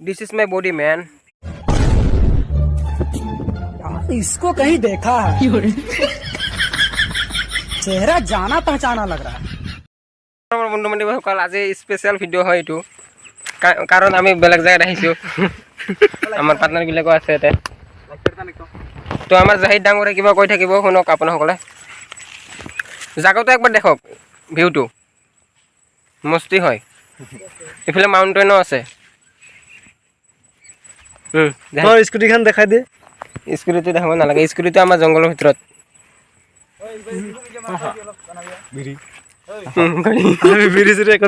This is my body, man. इसको कहीं देखा है चेहरा जाना पहचाना लग रहा है আমাৰ বন্ধু বান্ধৱীসকল আজি স্পেচিয়েল ভিডিঅ' হয় এইটো কা- কাৰণ আমি বেলেগ জেগাত আহিছোঁ আমাৰ পাৰ্টনাৰবিলাকো আছে ইয়াতে তো আমাৰ জাহিদ ডাঙৰে কিবা কৈ থাকিব শুনক আপোনাসকলে জাগাটো একবাৰ দেখক ভিউটো মস্তি হয় ইফালে মাউণ্টেইনো আছে। স্কুটিখন দেখাই দে। স্কুটিটো দেখাব নালাগে স্কুটিটো আমাৰ জংঘলৰ ভিতৰত। একো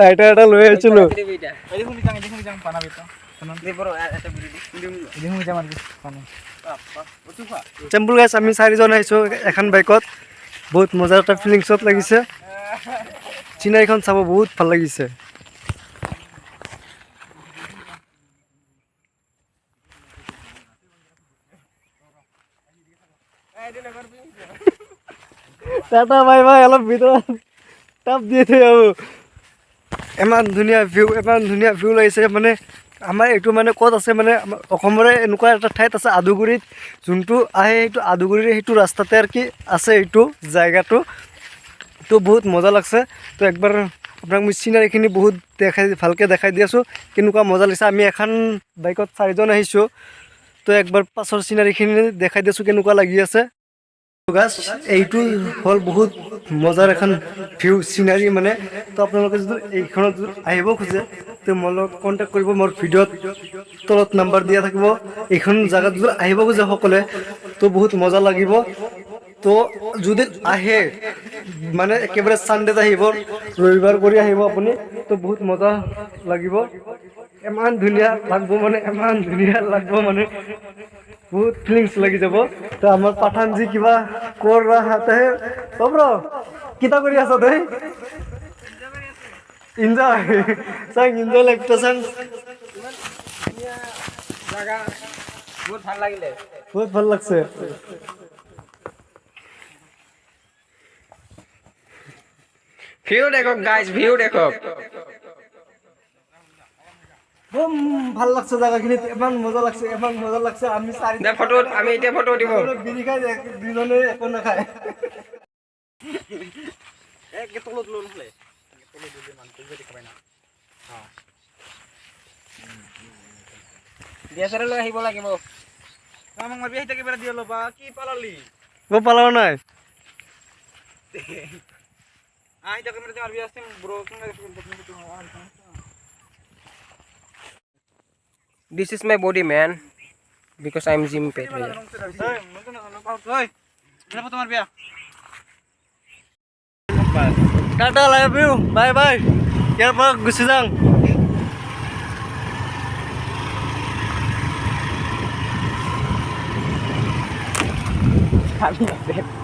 লাইটাৰ এটা লৈ আহিছিলো। চেম্পুল গাইছ আমি চাৰিজন আহিছোঁ এখন বাইকত বহুত মজাৰ এটা ফিলিংছত লাগিছে। চিনাৰীখন চাব বহুত ভালো লাগিছে। টাটা বাই বাই অলপ ভিতৰত টাপ দিয়ে থৈ আহোঁ। ইমান ধুনীয়া ভিউ ইমান ধুনীয়া ভিউ লাগিছে। মানে আমাৰ এইটো মানে ক'ত আছে মানে আমাৰ অসমৰে এনেকুৱা এটা ঠাইত আছে আদুগুৰিত। যোনটো আহে সেইটো আদুগুৰিৰ সেইটো ৰাস্তাতে আৰু কি আছে এইটো জেগাটো তো বহুত মজা লাগছে। তো একবাৰ আপোনাক মই চিনাৰীখিনি বহুত দেখাই ভালকৈ দেখাই দি আছোঁ। কেনেকুৱা মজা লাগিছে। আমি এখন বাইকত চাৰিজন আহিছোঁ। তো একবাৰ পাছৰ চিনাৰীখিনি দেখাই দিছোঁ কেনেকুৱা লাগি আছে। গাছ এইটো হ'ল বহুত মজাৰ এখন ভিউ চিনাৰী মানে। তো আপোনালোকে যদি এইখনত আহিব খোজে, তো মোৰ লগত কণ্টেক্ট কৰিব মোৰ ভিডিঅ'ত তলত নাম্বাৰ দিয়া থাকিব। এইখন জেগাত যদি আহিব খোজে সকলোৱে, তো বহুত মজা লাগিব। তো যদি আহে মানে একেবাৰে ছানডেত আহিব ৰবিবাৰ কৰি আহিব আপুনি তো বহুত মজা লাগিব। ইমান ধুনীয়া লাগব মানে ইমান ধুনীয়া লাগব মানে। বহুত ফিলিংস লাগি যাব। তো আমাৰ পাঠানজি কিবা কৰ হাতে অ ব্ৰ কিতা কৰি আছ তই? ইনজয় চাং ইনজয় লাগছে চাং। বহুত ভালো লাগিলে। বহুত ভালো লাগছে। ভিউ দেখক গাইজ ভিউ দেখক বম ভালো লাগছে জায়গাখিনিত ইমান মজা লাগছে ইমান মজা লাগছে আমি চাৰি দে ফটো আমি এতিয়া ফটো উঠিব। বিৰি খাই এক- দুজনে একো নাখায়। ডিএসএলআৰ লৈ আহিব লাগিব। মই পালাও নাই। Ah, This is my body man because I'm Jim Petro. Ya. Tata, love you. Bye bye. Ya Pak Gusidang. Kami na,